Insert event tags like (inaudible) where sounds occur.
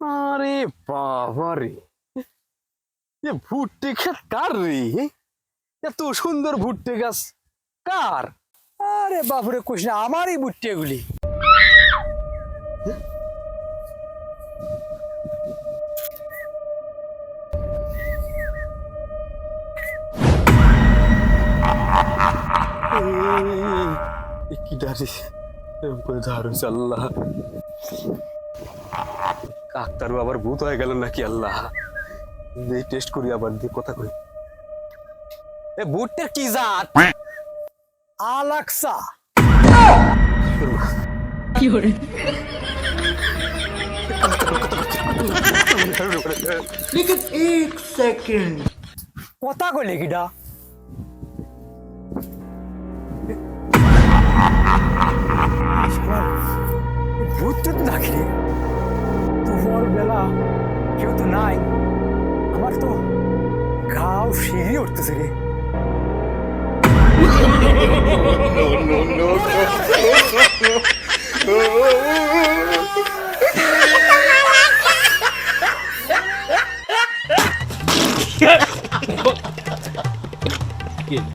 আরে বাবা রে। এ ভুট্টে ক্ষেত কার রে? এত সুন্দর ভুট্টে গাছ। কার? আরে কোশ না আমারই বুট্টি এগুলি এই কি ডারে এরকম করে ধারণ আল্লাহ কাকতারু আবার ভূত হয়ে গেল নাকি আল্লাহ এই টেস্ট করি আবার দিয়ে কথা কই এ ভুট্টের কি জাত আলাক্সা लेकिन एक सेकंड কথা কইলে কিডা ভূত টুত নাকি দুপুর বেলা কেউ তো নাই আমার তো ঘাও সিঁড়ি উঠতেছে রে Yeah. (laughs)